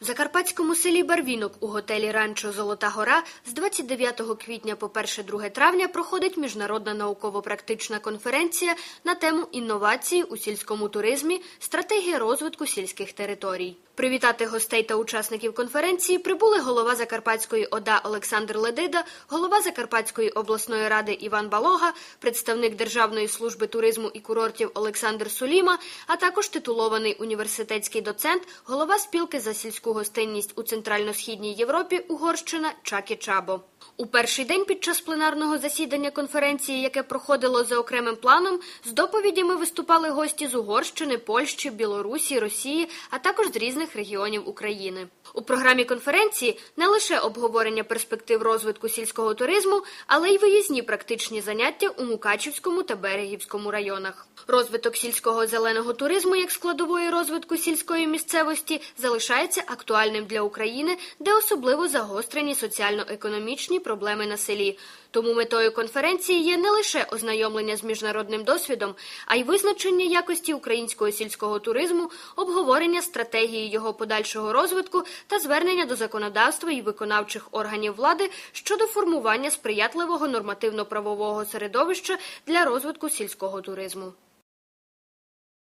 В закарпатському селі Барвінок у готелі Ранчо Золота Гора з 29 квітня по 1-2 травня проходить міжнародна науково-практична конференція на тему інновації у сільському туризмі, стратегія розвитку сільських територій. Привітати гостей та учасників конференції прибули голова Закарпатської ОДА Олександр Ледида, голова Закарпатської обласної ради Іван Балога, представник Державної служби туризму і курортів Олександр Суліма, а також титулований університетський доцент, голова спілки за сільську гостинність у Центрально-східній Європі Угорщина Чакі Чабо. У перший день під час пленарного засідання конференції, яке проходило за окремим планом, з доповідями виступали гості з Угорщини, Польщі, Білорусі, Росії, а також з різних регіонів України. У програмі конференції не лише обговорення перспектив розвитку сільського туризму, але й виїзні практичні заняття у Мукачівському та Берегівському районах. Розвиток сільського зеленого туризму як складової розвитку сільської місцевості залишається актуальним для України, де особливо загострені соціально-економічні проблеми на селі. Тому метою конференції є не лише ознайомлення з міжнародним досвідом, а й визначення якості українського сільського туризму, обговорення стратегії його подальшого розвитку та звернення до законодавства і виконавчих органів влади щодо формування сприятливого нормативно-правового середовища для розвитку сільського туризму.